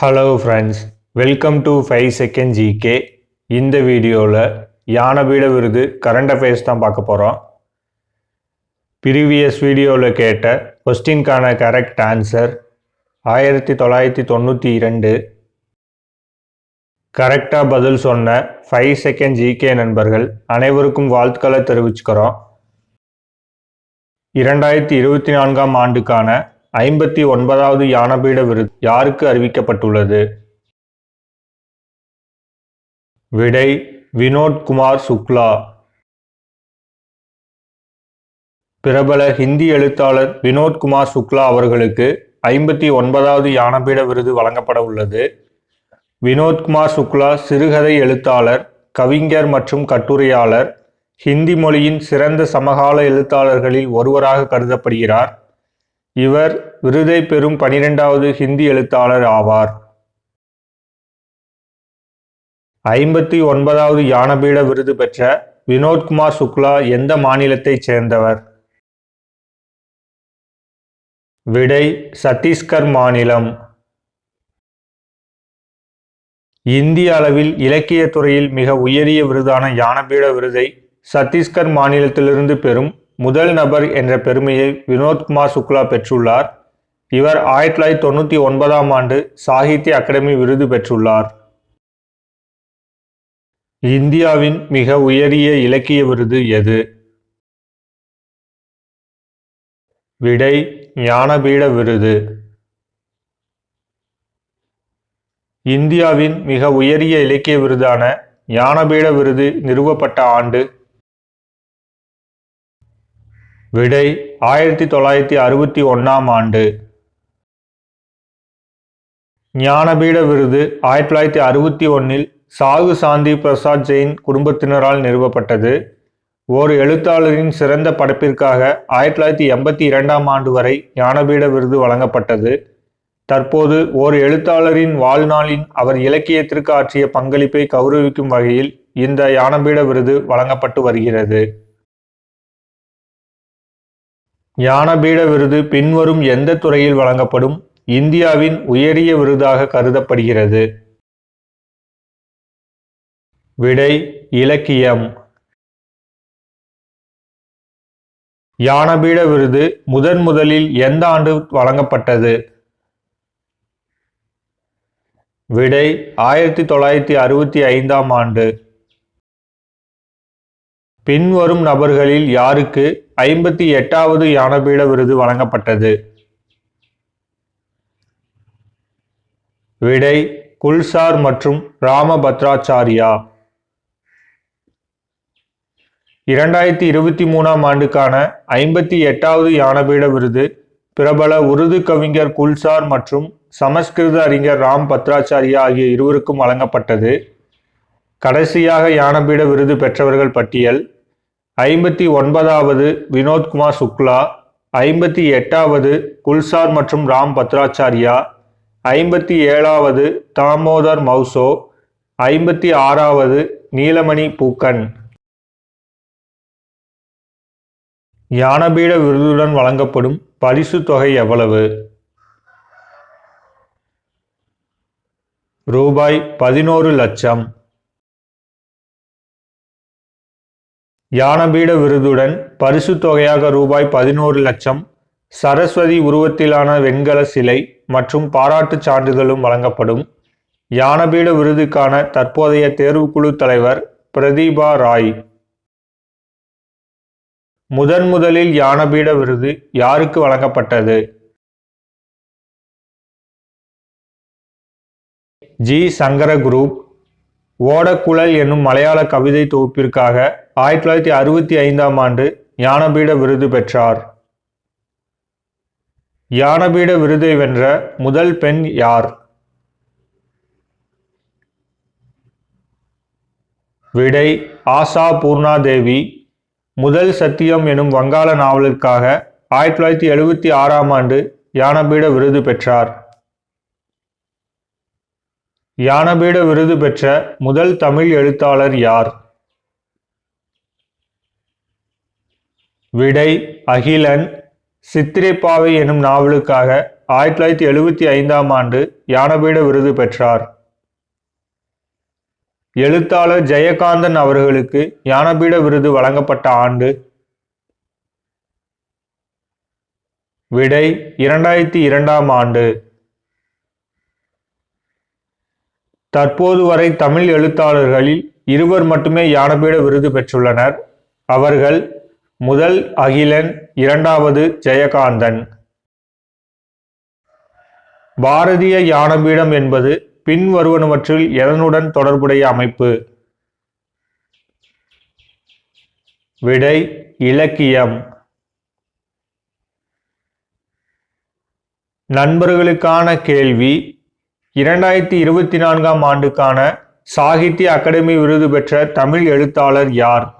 Hello friends welcome to five second GK இந்த வீடியோவில் யானபீட விருது கரண்ட் அஃபேர்ஸ் தான் பார்க்க போகிறோம் ப்ரீவியஸ் வீடியோவில் கேட்ட கொஸ்டின்கான கரெக்ட் ஆன்சர் ஆயிரத்தி தொள்ளாயிரத்தி தொண்ணூற்றி இரண்டு. கரெக்டாக பதில் சொன்ன ஃபைவ் செகண்ட் ஜிகே நண்பர்கள் அனைவருக்கும் வாழ்த்துக்களை தெரிவிச்சுக்கிறோம். இரண்டாயிரத்தி இருபத்தி நான்காம் ஆண்டுக்கான ஐம்பத்தி ஒன்பதாவது யானபீட விருது யாருக்கு அறிவிக்கப்பட்டுள்ளது? விடை வினோத் குமார் சுக்லா. பிரபல ஹிந்தி எழுத்தாளர் வினோத் குமார் சுக்லா அவர்களுக்கு ஐம்பத்தி ஒன்பதாவது யானபீட விருது வழங்கப்பட உள்ளது. வினோத் குமார் சுக்லா சிறுகதை எழுத்தாளர் கவிஞர் மற்றும் கட்டுரையாளர் ஹிந்தி மொழியின் சிறந்த சமகால எழுத்தாளர்களில் ஒருவராக கருதப்படுகிறார். இவர் விருதை பெறும் பனிரெண்டாவது ஹிந்தி எழுத்தாளர் ஆவார். ஐம்பத்தி ஒன்பதாவது யானபீட விருது பெற்ற வினோத்குமார் சுக்லா எந்த மாநிலத்தைச் சேர்ந்தவர்? விடை சத்தீஸ்கர் மாநிலம். இந்திய அளவில் இலக்கிய துறையில் மிக உயரிய விருதான யானபீட விருதை சத்தீஸ்கர் மாநிலத்திலிருந்து பெறும் முதல் நபர் என்ற பெருமையை வினோத்குமார் சுக்லா பெற்றுள்ளார். இவர் ஆயிரத்தி தொள்ளாயிரத்தி தொண்ணூற்றி ஒன்பதாம் ஆண்டு சாகித்ய அகாடமி விருது பெற்றுள்ளார். இந்தியாவின் மிக உயரிய இலக்கிய விருது எது? விடை ஞானபீட விருது. இந்தியாவின் மிக உயரிய இலக்கிய விருதான ஞானபீட விருது நிறுவப்பட்ட ஆண்டு விடை ஆயிரத்தி தொள்ளாயிரத்தி அறுபத்தி ஒன்றாம் ஆண்டு. ஞானபீட விருது ஆயிரத்தி தொள்ளாயிரத்தி அறுபத்தி ஒன்றில் சாகு சாந்தி பிரசாத் ஜெயின் குடும்பத்தினரால் நிறுவப்பட்டது. ஓர் எழுத்தாளரின் சிறந்த படைப்பிற்காக ஆயிரத்தி தொள்ளாயிரத்தி எண்பத்தி இரண்டாம் ஆண்டு வரை ஞானபீட விருது வழங்கப்பட்டது. தற்போது ஓர் எழுத்தாளரின் வாழ்நாளின் அவர் இலக்கியத்திற்கு ஆற்றிய பங்களிப்பை கௌரவிக்கும் வகையில் இந்த ஞானபீட விருது வழங்கப்பட்டு வருகிறது. ஞானபீட விருது பின்வரும் எந்த துறையில் வழங்கப்படும்? இந்தியாவின் உயரிய விருதாக கருதப்படுகிறது. விடை இலக்கியம். ஞானபீட விருது முதன் முதலில் எந்த ஆண்டு வழங்கப்பட்டது? விடை ஆயிரத்தி தொள்ளாயிரத்தி அறுபத்தி ஐந்தாம் ஆண்டு. பின்வரும் நபர்களில் யாருக்கு ஐம்பத்தி எட்டாவது யானபீட விருது வழங்கப்பட்டது? விடை குல்சார் மற்றும் ராமபத்ராச்சாரியா. இரண்டாயிரத்தி இருபத்தி மூணாம் ஆண்டுக்கான ஐம்பத்தி எட்டாவது யானபீட விருது பிரபல உருது கவிஞர் குல்சார் மற்றும் சமஸ்கிருத அறிஞர் ராம் பத்ராச்சாரியா ஆகிய இருவருக்கும் வழங்கப்பட்டது. கடைசியாக யானபீட விருது பெற்றவர்கள் பட்டியல் ஐம்பத்தி ஒன்பதாவது வினோத்குமார் சுக்லா ஐம்பத்தி எட்டாவது குல்சார் மற்றும் ராம் பத்ராச்சாரியா ஐம்பத்தி ஏழாவது தாமோதர் மௌசோ ஐம்பத்தி ஆறாவது நீலமணி பூக்கன். ஞானபீட விருதுடன் வழங்கப்படும் பரிசு தொகை எவ்வளவு? ரூபாய் பதினோரு லட்சம். யானபீட விருதுடன் பரிசு தொகையாக ரூபாய் பதினோரு லட்சம் சரஸ்வதி உருவத்திலான வெண்கல சிலை மற்றும் பாராட்டுச் சான்றிதழும் வழங்கப்படும். யானபீட விருதுக்கான தற்போதைய தேர்வுக்குழு தலைவர் பிரதீபா ராய். முதன் முதலில் யானபீட விருது யாருக்கு வழங்கப்பட்டது? ஜி. சங்கர குரூப் ஓடக்குழல் என்னும் மலையாள கவிதை தொகுப்பிற்காக ஆயிரத்தி தொள்ளாயிரத்தி அறுபத்தி ஐந்தாம் ஆண்டு ஞானபீட விருது பெற்றார். ஞானபீட விருதை வென்ற முதல் பெண் யார்? விடை ஆசா பூர்ணாதேவி. முதல் சத்தியம் எனும் வங்காள நாவலுக்காக ஆயிரத்தி தொள்ளாயிரத்தி எழுபத்தி ஆறாம் ஆண்டு யானபீட விருது பெற்றார். யானபீட விருது பெற்ற முதல் தமிழ் எழுத்தாளர் யார்? விடை அகிலன் சித்திரைப்பாவை எனும் நாவலுக்காக ஆயிரத்தி தொள்ளாயிரத்தி எழுபத்தி ஐந்தாம் ஆண்டு ஞானபீட விருது பெற்றார். எழுத்தாளர் ஜெயகாந்தன் அவர்களுக்கு ஞானபீட விருது வழங்கப்பட்ட ஆண்டு விடை இரண்டாயிரத்தி இரண்டாம் ஆண்டு. தற்போது வரை தமிழ் எழுத்தாளர்களில் இருவர் மட்டுமே ஞானபீட விருது பெற்றுள்ளனர். அவர்கள் முதல் அகிலன் இரண்டாவது ஜெயகாந்தன். பாரதிய ஞானபீடம் என்பது பின்வருவனவற்றில் எதனுடன் தொடர்புடைய அமைப்பு? விடை இலக்கியம். நண்பர்களுக்கான கேள்வி. இரண்டாயிரத்தி இருபத்தி நான்காம் ஆண்டுக்கான சாகித்ய அகாடமி விருது பெற்ற தமிழ் எழுத்தாளர் யார்?